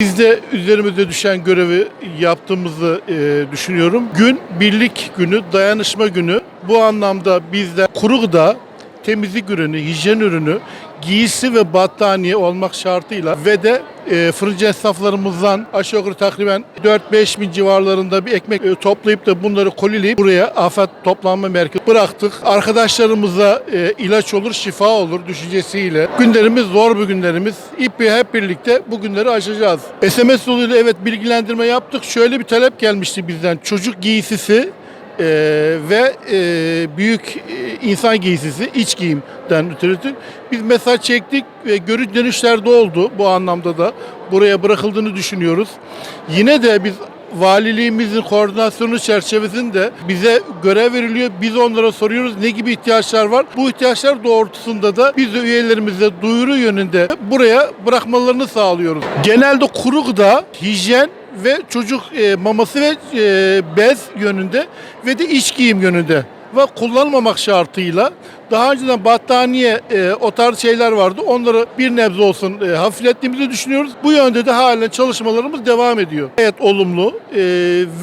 Biz de üzerimize düşen görevi yaptığımızı e, düşünüyorum. Gün birlik günü, dayanışma günü. Bu anlamda bizde kuru gıda, temizlik ürünü, hijyen ürünü, giysi ve battaniye olmak şartıyla ve de e, fırıncı esnaflarımızdan aşağı yukarı takriben 4-5 bin civarlarında bir ekmek e, toplayıp da bunları kolileyip buraya afet toplanma merkezi bıraktık. Arkadaşlarımıza e, ilaç olur, şifa olur düşüncesiyle. Günlerimiz zor bir günlerimiz. İpi hep birlikte bu günleri aşacağız. SMS yoluyla evet bilgilendirme yaptık. Şöyle bir talep gelmişti bizden. Çocuk giysisi e, ve e, büyük insan giysisi iç giyimden ötürü biz mesaj çektik ve görüş dönüşler de oldu bu anlamda da buraya bırakıldığını düşünüyoruz. Yine de biz valiliğimizin koordinasyonu çerçevesinde bize görev veriliyor. Biz onlara soruyoruz ne gibi ihtiyaçlar var. Bu ihtiyaçlar doğrultusunda da biz de üyelerimize duyuru yönünde buraya bırakmalarını sağlıyoruz. Genelde kuru gıda, hijyen ve çocuk e, maması ve e, bez yönünde ve de iç giyim yönünde ve kullanmamak şartıyla daha önceden battaniye e, o tarz şeyler vardı. Onları bir nebze olsun e, hafiflettiğimizi düşünüyoruz. Bu yönde de halen çalışmalarımız devam ediyor. Evet olumlu e,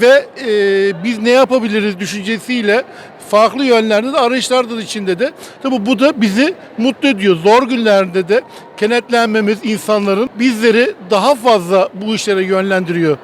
ve e, biz ne yapabiliriz düşüncesiyle farklı yönlerde de arayışlardır içinde de. Tabi bu da bizi mutlu ediyor. Zor günlerde de kenetlenmemiz insanların bizleri daha fazla bu işlere yönlendiriyor.